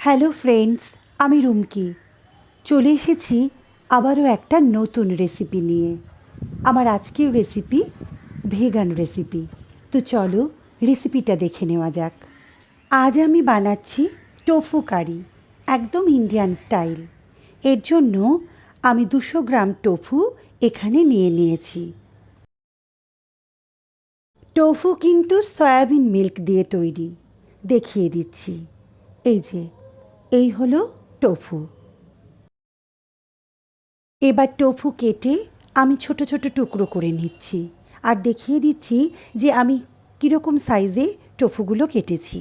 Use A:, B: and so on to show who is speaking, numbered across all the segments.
A: Hello friends, আমি রুমকি। চলে এসেছি আবারও একটা নতুন রেসিপি নিয়ে। আমার আজকের রেসিপি ভেগান রেসিপি তো চলো রেসিপিটা দেখে নেওয়া যাক। আজ আমি বানাচ্ছি টোফু কারি একদম ইন্ডিয়ান স্টাইল এর জন্য আমি দুশো গ্রাম টোফু এখানে নিয়ে নিয়েছি। টোফু কিন্তু সয়াবিন মিল্ক দিয়ে তৈরি। দেখিয়ে দিচ্ছি। এই যে এই হলো টোফু। এবার টোফু কেটে আমি ছোট ছোট টুকরো করে নিচ্ছি আর দেখিয়ে দিচ্ছি যে আমি কীরকম সাইজে টোফুগুলো কেটেছি।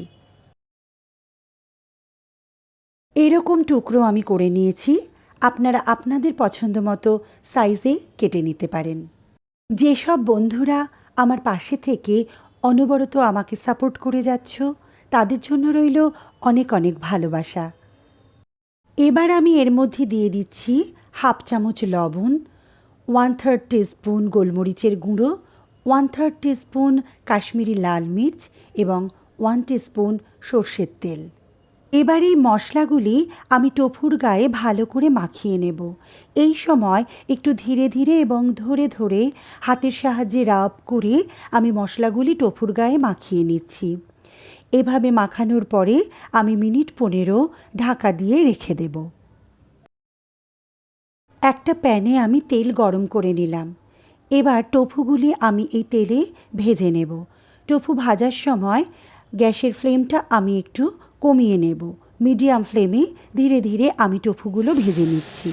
A: এরকম টুকরো আমি করে নিয়েছি, আপনারা আপনাদের পছন্দ মতো সাইজে কেটে নিতে পারেন। যেসব বন্ধুরা আমার পাশে থেকে অনবরত আমাকে সাপোর্ট করে যাচ্ছ, তাদের জন্য রইল অনেক অনেক ভালোবাসা। এবার আমি এর মধ্যে দিয়ে দিচ্ছি হাফ চামচ লবণ ওয়ান থার্ড টিস্পুন গোলমরিচের গুঁড়ো ওয়ান থার্ড টিস্পুন কাশ্মীরি লাল মির্চ এবং ওয়ান টিস্পুন সর্ষের তেল। এবার এই মশলাগুলি আমি টোফুর গায়ে ভালো করে মাখিয়ে নেব। এই সময় একটু ধীরে ধীরে এবং ধরে ধরে হাতের সাহায্যে রাব করে আমি মশলাগুলি টোফুর গায়ে মাখিয়ে নিচ্ছি। এভাবে মাখানোর পরে আমি মিনিট পনেরো ঢাকা দিয়ে রেখে দেব। একটা প্যানে আমি তেল গরম করে নিলাম। এবার টোফুগুলি আমি এই তেলে ভেজে নেব। টোফু ভাজার সময় গ্যাসের ফ্লেমটা আমি একটু কমিয়ে নেব। মিডিয়াম ফ্লেমে ধীরে ধীরে আমি টোফুগুলো ভেজে নিচ্ছি।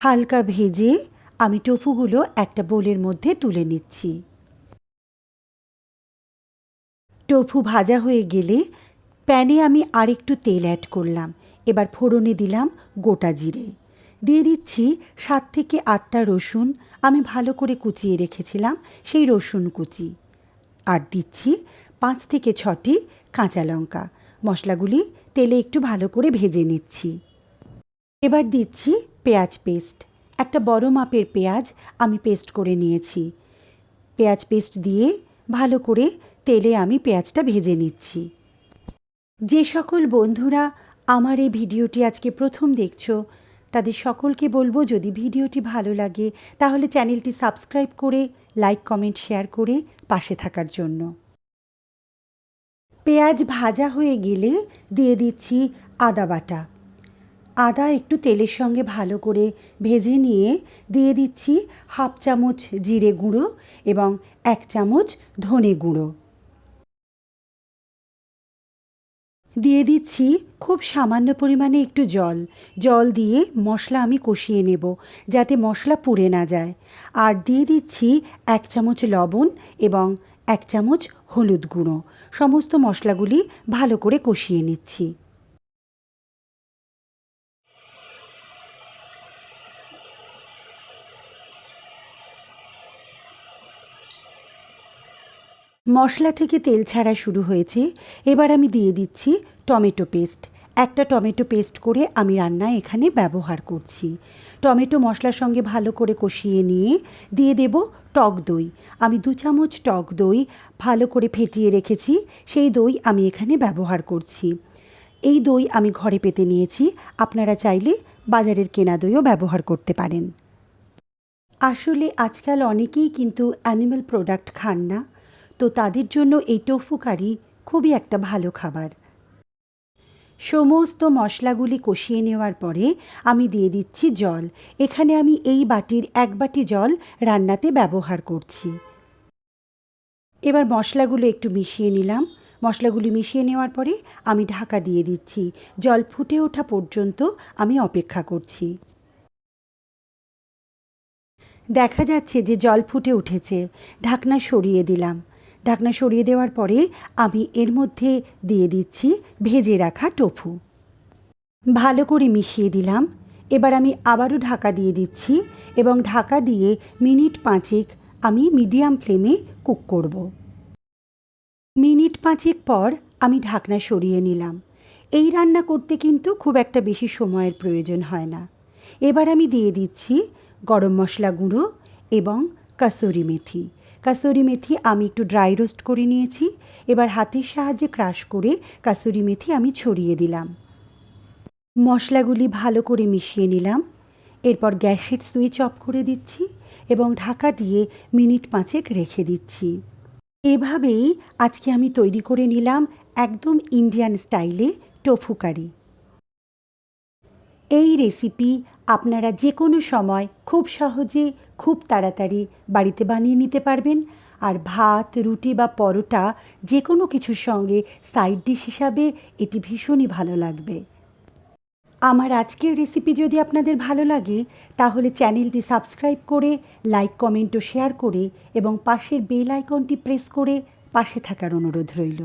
A: হালকা ভেজে আমি টোফুগুলো একটা বোলের মধ্যে তুলে নিচ্ছি। টোফু ভাজা হয়ে গেলে প্যানে আমি আরেকটু তেল অ্যাড করলাম। এবার ফোড়নে দিলাম গোটা জিরে। দিয়ে দিচ্ছি সাত থেকে আটটা রসুন। আমি ভালো করে কুচিয়ে রেখেছিলাম সেই রসুন কুচি। আর দিচ্ছি পাঁচ থেকে ছটি কাঁচা লঙ্কা। মশলাগুলি তেলে একটু ভালো করে ভেজে নিচ্ছি। এবার দিচ্ছি পেঁয়াজ পেস্ট। একটা বড় মাপের পেঁয়াজ আমি পেস্ট করে নিয়েছি। পেঁয়াজ পেস্ট দিয়ে ভালো করে তেলে আমি পেঁয়াজটা ভেজে নিচ্ছি। যে সকল বন্ধুরা আমার এই ভিডিওটি আজকে প্রথম দেখছ, তাদের সকলকে বলব যদি ভিডিওটি ভালো লাগে, তাহলে চ্যানেলটি সাবস্ক্রাইব করে, লাইক, কমেন্ট, শেয়ার করে পাশে থাকার জন্য। পেঁয়াজ ভাজা হয়ে গেলে দিয়ে দিচ্ছি আদা বাটা। আদা একটু তেলের সঙ্গে ভালো করে ভেজে নিয়ে দিয়ে দিচ্ছি হাফ চামচ জিরে গুঁড়ো এবং এক চামচ ধনে গুঁড়ো। দিয়ে দিচ্ছি খুব সামান্য পরিমাণে একটু জল। জল দিয়ে মশলা আমি কষিয়ে নেব যাতে মশলা পুড়ে না যায়। আর দিয়ে দিচ্ছি এক চামচ লবণ এবং এক চামচ হলুদ গুঁড়ো। সমস্ত মশলাগুলি ভালো করে কষিয়ে নিচ্ছি। মশলা থেকে তেল ছাড়া শুরু হয়েছে। এবার আমি দিয়ে দিচ্ছি টমেটো পেস্ট। একটা টমেটো পেস্ট করে আমি রান্নায় এখানে ব্যবহার করছি। টমেটো মশলার সঙ্গে ভালো করে কষিয়ে নিয়ে দিয়ে দেব টক দই। আমি দু চামচ টক দই ভালো করে ফেটিয়ে রেখেছি। সেই দই আমি এখানে ব্যবহার করছি। এই দই আমি ঘরে পেতে নিয়েছি। আপনারা চাইলে বাজারের কেনা দইও ব্যবহার করতে পারেন। আসলে আজকাল অনেকেই কিন্তু অ্যানিম্যাল প্রোডাক্ট খান না। তো তাদের জন্য এই টোফু কারি খুবই একটা ভালো খাবার। সমস্ত মশলাগুলি কষিয়ে নেওয়ার পরে আমি দিয়ে দিচ্ছি জল। এখানে আমি এই বাটির এক বাটি জল রান্নাতে ব্যবহার করছি। এবার মশলাগুলো একটু মিশিয়ে নিলাম। মশলাগুলি মিশিয়ে নেওয়ার পরে আমি ঢাকা দিয়ে দিচ্ছি। জল ফুটে ওঠা পর্যন্ত আমি অপেক্ষা করছি। দেখা যাচ্ছে যে জল ফুটে উঠেছে। ঢাকনা সরিয়ে দিলাম। ঢাকনা সরিয়ে দেওয়ার পরে আমি এর মধ্যে দিয়ে দিচ্ছি ভেজে রাখা টোফু। ভালো করে মিশিয়ে দিলাম। এবার আমি আবারও ঢাকা দিয়ে দিচ্ছি এবং ঢাকা দিয়ে মিনিট পাঁচেক আমি মিডিয়াম ফ্লেমে কুক করব। মিনিট পাঁচেক পর আমি ঢাকনা সরিয়ে নিলাম। এই রান্না করতে কিন্তু খুব একটা বেশি সময়ের প্রয়োজন হয় না। এবার আমি দিয়ে দিচ্ছি গরম মশলা গুঁড়ো এবং কাসুরি মেথি। কাসুরি মেথি আমি একটু ড্রাই রোস্ট করে নিয়েছি। এবার হাতের সাহায্যে ক্রাশ করে কাসুরি মেথি আমি ছড়িয়ে দিলাম। মশলাগুলি ভালো করে মিশিয়ে নিলাম। এরপর গ্যাসের সুইচ অফ করে দিচ্ছি এবং ঢাকা দিয়ে মিনিট পাঁচেক রেখে দিচ্ছি। এভাবেই আজকে আমি তৈরি করে নিলাম একদম ইন্ডিয়ান স্টাইলে টোফু কারি এই রেসিপি আপনারা যে কোনো সময় খুব সহজে, খুব তাড়াতাড়ি বাড়িতে বানিয়ে নিতে পারবেন। আর ভাত, রুটি বা পরোটা যে কোনো কিছুর সঙ্গে সাইড ডিশ হিসাবে এটি ভীষণই ভালো লাগবে। আমার আজকের রেসিপি যদি আপনাদের ভালো লাগে, তাহলে চ্যানেলটি সাবস্ক্রাইব করে লাইক কমেন্ট ও শেয়ার করে এবং পাশের বেল আইকনটি প্রেস করে পাশে থাকার অনুরোধ রইল।